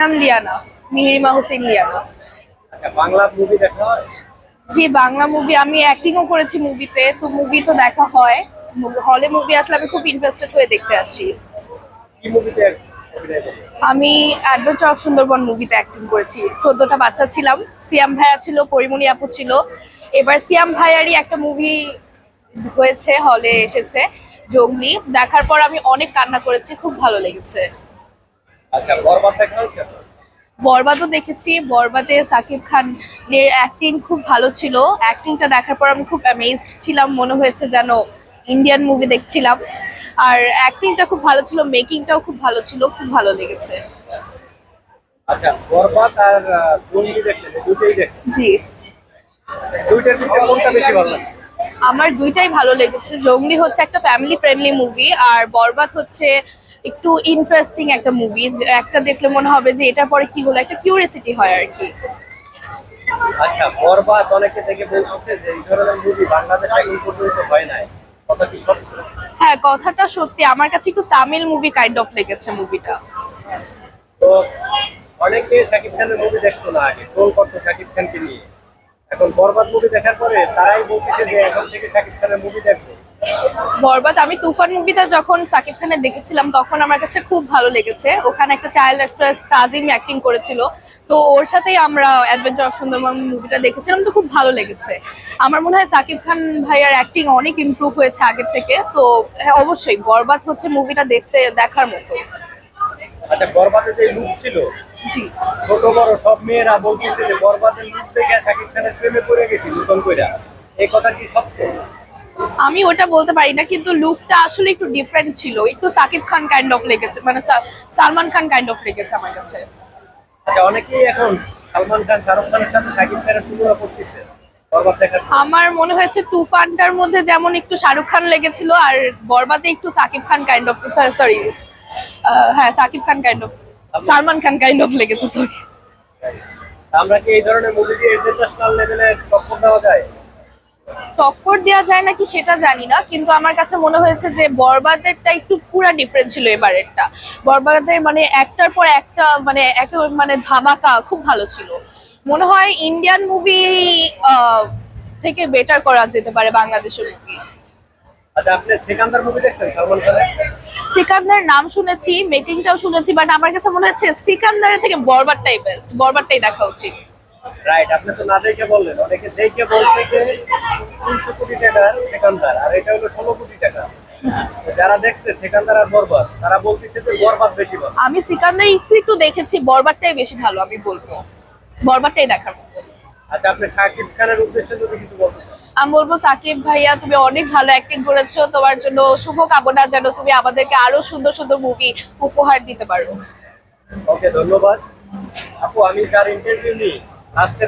নাম Liana মিহিরিমা Hossain Liana. আচ্ছা Bangla movie দেখা হয়? জি বাংলা মুভি আমি অ্যাক্টিংও করেছি মুভিতে তো মুভি তো দেখা হয়। হলে মুভি আসলে আমি খুব ইন্টারেস্টেড হয়ে দেখতে আসি আমি অ্যাডভেঞ্চার অফ সুন্দরবন মুভিতে অ্যাক্টিং করেছি। চোদ্দটা বাচ্চা ছিলাম। সিয়াম ভাইয়া ছিল পরিমণি আপু ছিল। এবার সিয়াম ভাইয়ারই একটা মুভি হয়েছে হলে এসেছে জঙ্গলি। দেখার পর আমি অনেক কান্না করেছি খুব ভালো লেগেছে। আচ্ছা বরবাদ দেখা হয়েছে? বরবাদও দেখেছি। বরবাদে সাকিব খানের অ্যাক্টিং খুব ভালো ছিল। অ্যাক্টিংটা দেখার পর আমি খুব অ্যামেজড ছিলাম। মনে হয়েছে যেন ইন্ডিয়ান মুভি দেখছিলাম। আর অ্যাক্টিংটা খুব ভালো ছিল মেকিংটাও খুব ভালো ছিল খুব ভালো লেগেছে। আচ্ছা বরবাদ আর আহ, দেখছেন? এই দেখছেন? জি। দুইটার ভিতরে কোনটা বেশি ভালো লাগছে? আমার দুইটাই ভালো লেগেছে। জঙ্গলি হচ্ছে একটা ফ্যামিলি ফ্রেন্ডলি মুভি আর বরবাদ হচ্ছে একটু ইন্টারেস্টিং একটা মুভি একটা দেখলে মনে হবে যে এটার পরে কি হলো একটা কিউরিয়াসিটি হয় আর কি। আচ্ছা বরবাদ অনেকে থেকে বলতেছে যে এই ধরনের মুভি বাংলাদেশে এখন পর্যন্ত হয় নাই। কথা কি সত্য? হ্যাঁ কথাটা সত্যি। আমার কাছে একটু তামিল মুভি কাইন্ড অফ লেগেছে মুভিটা তো অনেকে শাকিব খানের মুভি দেখতো না আগে। ট্রোল করতো শাকিব খানকে নিয়ে? এখন বরবাদ মুভি দেখার পরে তারাই বলতেছে যে এখন থেকে শাকিব খানের মুভি দেখব। বরবাদ। আমি তুফান মুভিটা যখন সাকিব খানের দেখেছিলাম তখন আমার কাছে খুব ভালো লেগেছে। ওখানে একটা চাইল্ড অ্যাক্ট্রেস তাজিম অ্যাক্টিং করেছিল। তো ওর সাথেই আমরা অ্যাডভেঞ্চার অফ সুন্দরবন মুভিটা দেখেছিলাম তো খুব ভালো লেগেছে। আমার মনে হয় সাকিব খান ভাইয়ার অ্যাক্টিং অনেক ইমপ্রুভ হয়েছে আগের থেকে। তো হ্যাঁ অবশ্যই বরবাদ হচ্ছে মুভিটা দেখতে দেখার মতো। আচ্ছা বরবাদের যে লুক ছিল জি। ছোট বড় সব মেয়েরা বলতেছে যে বরবাদের লুক দেখে শাকিব খানের প্রেমে পড়ে গেছি নতুন কইরা। এই কথা কি সত্য? আমি ওটা বলতে পারি না কিন্তু লুকটা আসলে একটু ডিফারেন্ট ছিল। একটু সাকিব খান কাইন্ড অফ লেগেছে মানে সালমান খান কাইন্ড অফ লেগেছে আমার কাছে। আচ্ছা অনেকেই এখন সালমান খান শাহরুখ খানের সাথে শাকিব খানের তুলনা করতেছে। আমার মনে হয়েছে তুফানটার মধ্যে যেমন একটু শাহরুখ খান লেগেছিল আর বরবাদে একটু Shakib Khan kind of sorry হ্যাঁ Shakib Khan kind of Salman Khan kind of লেগেছে সরি আমরা কি এই ধরনের মুভি দিয়ে ইন্টারন্যাশনাল লেভেলে টক্কর দেওয়া যায়? টক্কর দেওয়া যায় নাকি সেটা জানি না কিন্তু আমার কাছে মনে হয়েছে যে বরবাদেরটা একটু পুরা ডিফারেন্ট ছিল এবারেরটা। বরবাদের মানে একটার পর একটা মানে একে মানে ধামাকা খুব ভালো ছিল। মনে হয় ইন্ডিয়ান মুভি থেকে বেটার করা যেতে পারে বাংলাদেশের মুভি আচ্ছা আপনি সেকান্দার মুভি দেখছেন সালমান খানের? সিকান্দার নাম শুনেছি মেকিংটাও শুনেছি বাট আমার কাছে মনে হচ্ছে সিকান্দারের থেকে বরবারটাই বেস্ট বরবারটাই দেখা উচিত। রাইট আপনি তো না দেখে বললেন। অনেকে দেখে বলছে যে তিনশো কোটি টাকার সেকান্দার আর এটা হলো ষোলো কোটি টাকা। যারা দেখছে আর বরবাদ তারা বলতেছে যে বরবাদ বেশি ভালো। আমি সিকান্দার একটু একটু দেখেছি বরবারটাই বেশি ভালো আমি বলব। বরবারটাই দেখার মতো। আচ্ছা আপনি শাকিব খানের উদ্দেশ্যে যদি কিছু বলতে আমি বলব সাকিব ভাইয়া তুমি অনেক ভালো অ্যাক্টিং করেছ। তোমার জন্য শুভ কামনা যেন তুমি আমাদেরকে আরও সুন্দর সুন্দর মুভি উপহার দিতে পারো। ওকে ধন্যবাদ। আপু আমি যার ইন্টারভিউ নিই লাস্টে